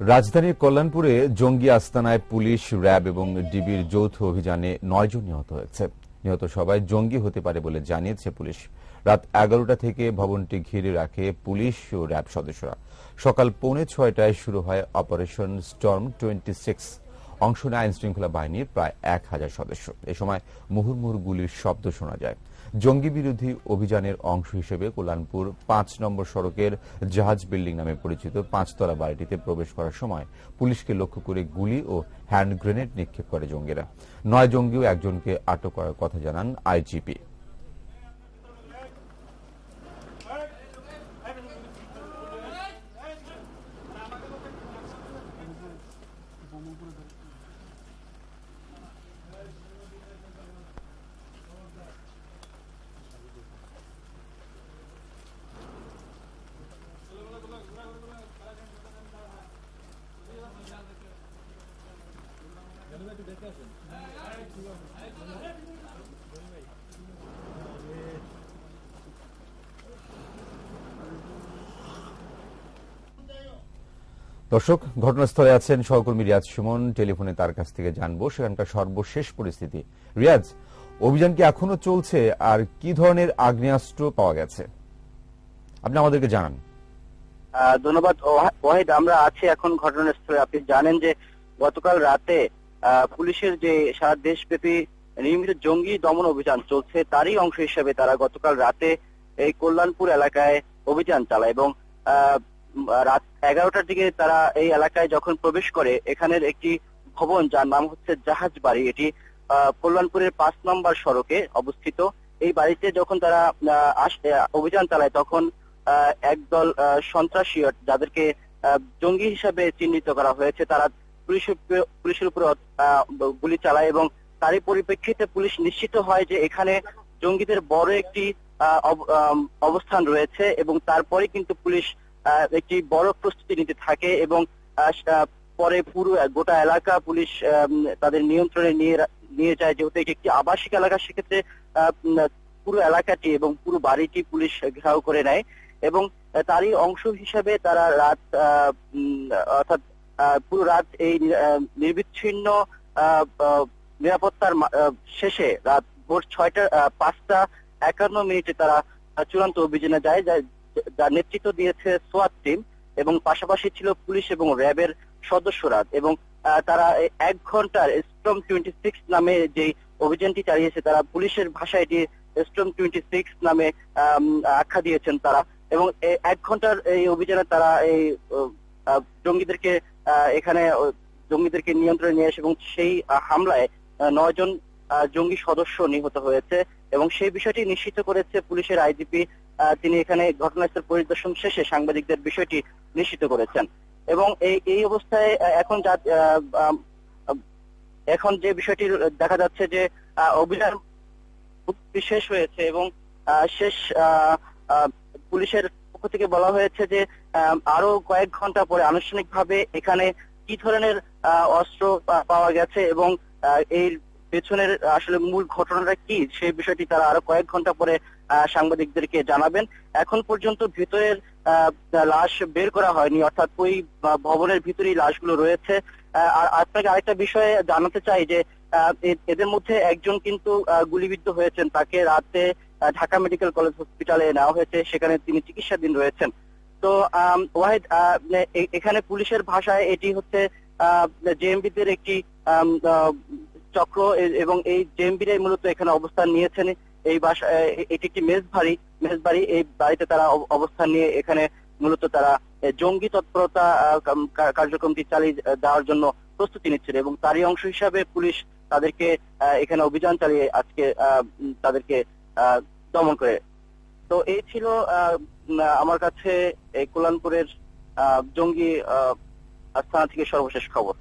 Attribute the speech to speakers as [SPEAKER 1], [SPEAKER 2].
[SPEAKER 1] রাজধানীর কল্যাণপুরে জঙ্গি আস্তানায় police, RAB এবং ডিবির যৌথ অভিযানে নয়জন নিহত হয়েছে। নিহত সবাই জঙ্গি হতে পারে বলে জানিয়েছে পুলিশ। রাত এগারোটা থেকে ভবনটি ঘিরে রাখে পুলিশ ও র্যাব সদস্যরা। সকাল পৌনে ছয়টায় শুরু হয় অপারেশন স্টর্ম টোয়েন্টি সিক্স। অংশ নেয় আইন শৃঙ্খলা বাহিনীর প্রায় এক হাজার সদস্য। এ সময় মুহুর্মুহুর গুলির শব্দ শোনা যায়। জঙ্গি বিরোধী অভিযানের অংশ হিসেবে কল্যাণপুর পাঁচ নম্বর সড়কের জাহাজ বিল্ডিং নামে পরিচিত পাঁচতলা বাড়িটিতে প্রবেশ করার সময় পুলিশকে লক্ষ্য করে গুলি ও হ্যান্ড গ্রেনেড নিক্ষেপ করে জঙ্গিরা। নয় জঙ্গিও একজনকে আটক করার কথা জানান আইজিপি। দর্শক, ঘটনাস্থলে আছেন সহকর্মী রিয়াজ সুমন। টেলিফোনে তার কাছ থেকে জানব সেখানকার সর্বশেষ পরিস্থিতি। রিয়াজ, অভিযান কি এখনও চলছে? আর কি ধরনের আগ্নেয়াস্ত্র পাওয়া গেছে? আপনি আমাদেরকে জানান।
[SPEAKER 2] ধন্যবাদ। ওয়া- ওয়াহিদ, আমরা আছি এখন ঘটনাস্থলে। আপনি জানেন যে গতকাল রাতে পুলিশের যে সারা দেশব্যাপী নিয়মিত জঙ্গি দমন অভিযান চলছে, তারই অংশ হিসেবে তারা গতকাল রাতে এই কল্যাণপুর এলাকায় অভিযান চালায় এবং রাত এগারোটার দিকে তারা এই এলাকায় যখন প্রবেশ করে, এখানের একটি ভবন যার নাম হচ্ছে জাহাজ বাড়ি, এটি কল্যাণপুরের পাঁচ নম্বর সড়কে অবস্থিত। এই বাড়িতে যখন তারা অভিযান চালায় তখন একদল সন্ত্রাসী, যাদেরকে জঙ্গি হিসাবে চিহ্নিত করা হয়েছে, তারা পুলিশের গুলি চালায় এবং তারই পরিপ্রেক্ষিতে পুলিশ নিশ্চিত হয় যে এখানে জঙ্গিদের বড় একটি অবস্থান রয়েছে এবং তারপরে কিন্তু পুলিশ একটি বড় প্রস্তুতি নিতে থাকে এবং পরে পুরো গোটা এলাকা পুলিশ তাদের নিয়ন্ত্রণে নিয়ে নিয়ে যায় যেহেতু এটি একটি আবাসিক এলাকা, সেক্ষেত্রে পুরো এলাকাটি এবং পুরো বাড়িটি পুলিশ ঘেরাও করে নেয় এবং তারই অংশ হিসেবে তারা রাত অর্থাৎ পুরো রাত এই নির্বিচ্ছিন্ন নিরাপত্তার শেষে রাত ভোর ছয়টা পাঁচটা একান্ন মিনিটে তারা চূড়ান্ত অভিযানে যায় যার নেতৃত্ব দিয়েছে সোয়াত টিম এবং পাশাপাশি ছিল পুলিশ এবং র্যাবের সদস্যরা এবং তারা এক ঘণ্টার স্ট্রম টোয়েন্টি সিক্স নামে যে অভিযানটি চালিয়েছে, তারা পুলিশের ভাষায় এটি স্ট্রম টোয়েন্টি সিক্স নামে আখ্যা দিয়েছেন তারা এবং এক ঘণ্টার এই অভিযানে তারা এই জঙ্গিদেরকে এখানে জঙ্গিদেরকে নিয়ন্ত্রণে নিয়ে আসে এবং সেই হামলায় নয়জন জঙ্গি সদস্য নিহত হয়েছে এবং সেই বিষয়টি নিশ্চিত করেছে পুলিশের আইজিপি তিনি এখানে ঘটনাস্থল পরিদর্শন শেষে সাংবাদিকদের বিষয়টি নিশ্চিত করেছেন। এবং এই এই অবস্থায় এখন যা এখন যে বিষয়টি দেখা যাচ্ছে যে অভিযান শেষ হয়েছে এবং শেষ পুলিশের পক্ষ থেকে বলা হয়েছে যে আরও কয়েক ঘণ্টা পরে আনুষ্ঠানিকভাবে এখানে কি ধরনের অস্ত্র পাওয়া গেছে এবং এর পেছনের আসলে মূল ঘটনাটা কি সেই বিষয়টি তারা আরও কয়েক ঘণ্টা পরে সাংবাদিকদেরকে জানাবেন। এখন পর্যন্ত ভিতরের লাশ বের করা হয়নি, অর্থাৎ ওই ভবনের ভিতরেই লাশগুলো রয়েছে। আর আপনাকে আরেকটা বিষয়ে জানাতে চাই যে এদের মধ্যে একজন কিন্তু গুলিবিদ্ধ হয়েছেন। তাকে রাতে ঢাকা মেডিকেল কলেজ হসপিটালে নেওয়া হয়েছে, সেখানে তিনি চিকিৎসাধীন রয়েছেন। তো ওয়াহিদ এখানে পুলিশের ভাষায় এটি হচ্ছে জেএমবিদের একটি চক্র এবং এই জেএমবিরাই মূলত এখানে অবস্থান নিয়েছেন। এই বাসা এটি একটি মেজবাড়ি মেজবাড়ি। এই বাড়িতে তারা অব- অবস্থান নিয়ে এখানে মূলত তারা জঙ্গি তৎপরতা কার্যক্রমটি চালিয়ে দেওয়ার জন্য প্রস্তুতি নিচ্ছিল এবং তারই অংশ হিসাবে পুলিশ তাদেরকে এখানে অভিযান চালিয়ে আজকে তাদেরকে দমন করে। তো এই ছিল আমার কাছে এই কল্যাণপুরের আহ, জঙ্গি আহ, আস্থানা থেকে সর্বশেষ খবর।